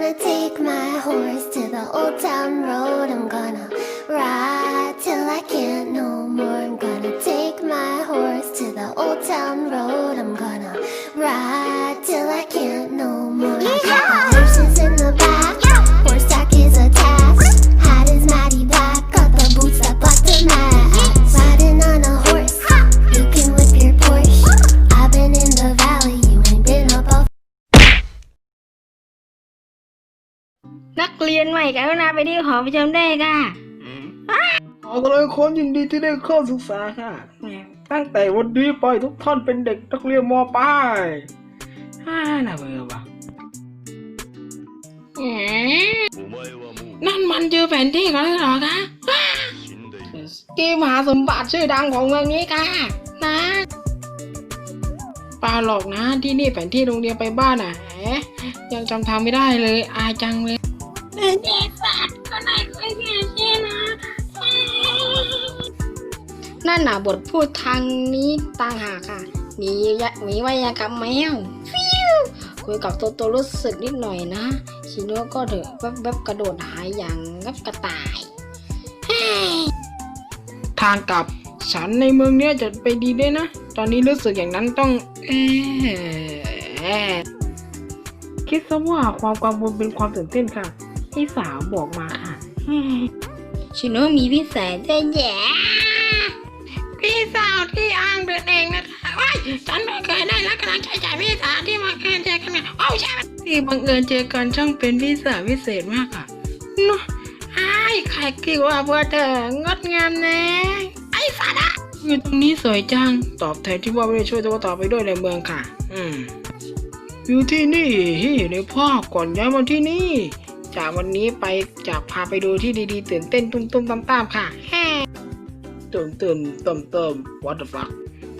gonna take my horse to the old town road. I'm gonna ride till I can't no more. I'm gonna take my horse to the old town road. นักเรียนใหม่กรุณาไปที่หอประชุมได้ค่ะขอแสดงความยินดีที่ได้เข้าศึกษาค่ะ ตั้งแต่วันนี้ไปทุกท่านเป็นเด็กนักเรียนมปลายฮ่าน่าเบื่อว่ะแหมนั่นมันคือแผนที่ของเราเหรอคะที่มหาสมบัติชื่อดังของเมืองนี้ค่ะ นะเปล่าหรอกนะที่นี่แผนที่โรงเรียนไปบ้านอะแหมยังจำทางไม่ได้เลย อายจังเลย นั่นน่ะบทพูดทางนี้ต่างหากค่ะมียะมีวายากับแมวฟิวคุยกับตัวตัวรู้สึกนิดหน่อยนะชิโน่ก็เถอะแวบๆกระโดดหายอย่างกับกระต่าย ทางกลับฉันในเมืองเนี้ยจะไปดีด้วยนะ ตอนนี้รู้สึกอย่างนั้นต้องเอคิดซะว่าความกังวลเป็นความตื่นเต้นค่ะ ที่สาวบอกมาค่ะชิโน่มีพี่สาวได้แย่พี่สาวที่อ้างเดินเองนะคะว้ายฉันไม่เคยได้รับกำลังใจจากพี่สาวที่มาเกินเจอกันเนี่ยโอ้ใช่ที่บังเอิญเจอกันช่างเป็นพี่สาวพิเศษมากค่ะเนอะไอ้ายใครคิดว่าพวกเธองดงามนะไอ้สาระอยู่ตรงนี้สวยจัง ตอบแทนที่ว่าไม่ได้ช่วยตัวต่อไปด้วยในเมืองค่ะ อืมอยู่ที่นี่ที่อยู่ในพ่อก่อนย้ายมาที่นี่ จากวันนี้ไปจากพาไปดูที่ดีๆตื่นเต้นตุ้มตุ้มตามตามๆค่ะแฮ่ตื่นตื่นเติมเติม what the fuck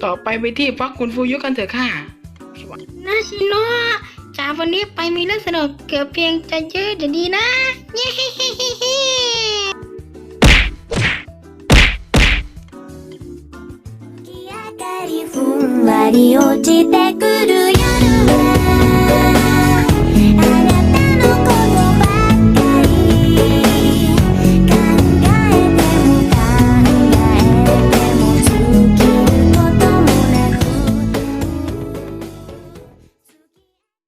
ต่อไปไปที่พักคุณฟูยุกันเถอะค่ะนาชิโนะจากวันนี้ไปมีเรื่องสนุกเกือบเพียงจะเยอะจะดีนะเย้ ふんわり落ちてくるよ